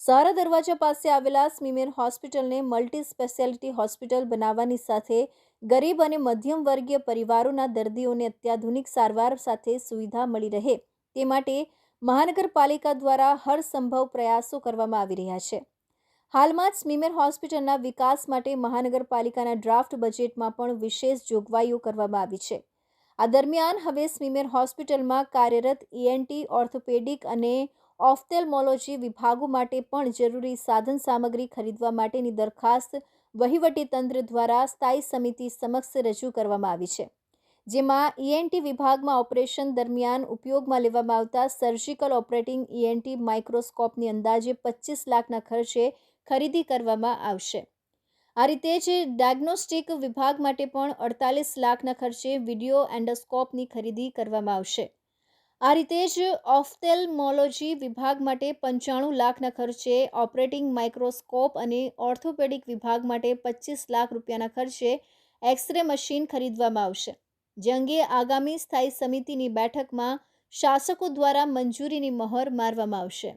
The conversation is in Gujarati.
સહારા દરવાજા પાસે આવેલા સ્મીમેર હોસ્પિટલને મલ્ટી સ્પેશિયાલિટી હોસ્પિટલ બનાવવાની સાથે ગરીબ અને મધ્યમ વર્ગીય પરિવારોના દર્દીઓને અત્યાધુનિક સારવાર સાથે સુવિધા મળી રહે તે માટે મહાનગરપાલિકા દ્વારા હરસંભવ પ્રયાસો કરવામાં આવી રહ્યા છે. હાલમાં જ સ્મીમેર હોસ્પિટલના વિકાસ માટે મહાનગરપાલિકાના ડ્રાફ્ટ બજેટમાં પણ વિશેષ જોગવાઈઓ કરવામાં આવી છે. આ દરમિયાન હવે સ્મીમેર હોસ્પિટલમાં કાર્યરત ઈએનટી ઓર્થોપેડિક અને ઓફ્થેલ્મોલોજી વિભાગો માટે પણ જરૂરી સાધન સામગ્રી ખરીદવા માટેની દરખાસ્ત વહીવટીતંત્ર દ્વારા સ્થાયી સમિતિ સમક્ષ રજૂ કરવામાં આવી છે, જેમાં ઈએનટી વિભાગમાં ઓપરેશન દરમિયાન ઉપયોગમાં લેવામાં આવતા સર્જિકલ ઓપરેટિંગ ઈએનટી માઇક્રોસ્કોપની અંદાજે પચીસ લાખના ખર્ચે ખરીદી કરવામાં આવશે. આ રીતે જ ડાયગ્નોસ્ટિક વિભાગ માટે પણ અડતાલીસ લાખના ખર્ચે વિડિયો એન્ડોસ્કોપની ખરીદી કરવામાં આવશે. આ રીતે જ ઓફ્થેલ્મોલોજી વિભાગ માટે પંચાણું લાખના ખર્ચે ઓપરેટિંગ માઇક્રોસ્કોપ અને ઓર્થોપેડિક વિભાગ માટે પચીસ લાખ રૂપિયાના ખર્ચે એક્સરે મશીન ખરીદવામાં આવશે. જે અંગે આગામી સ્થાયી સમિતિની બેઠકમાં શાસકો દ્વારા મંજૂરીની મહોર મારવામાં આવશે.